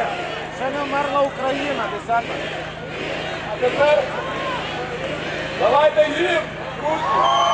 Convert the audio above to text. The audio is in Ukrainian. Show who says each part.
Speaker 1: Ні, ще не вмерла Україна, десята.
Speaker 2: А тепер давайте їм, друзі!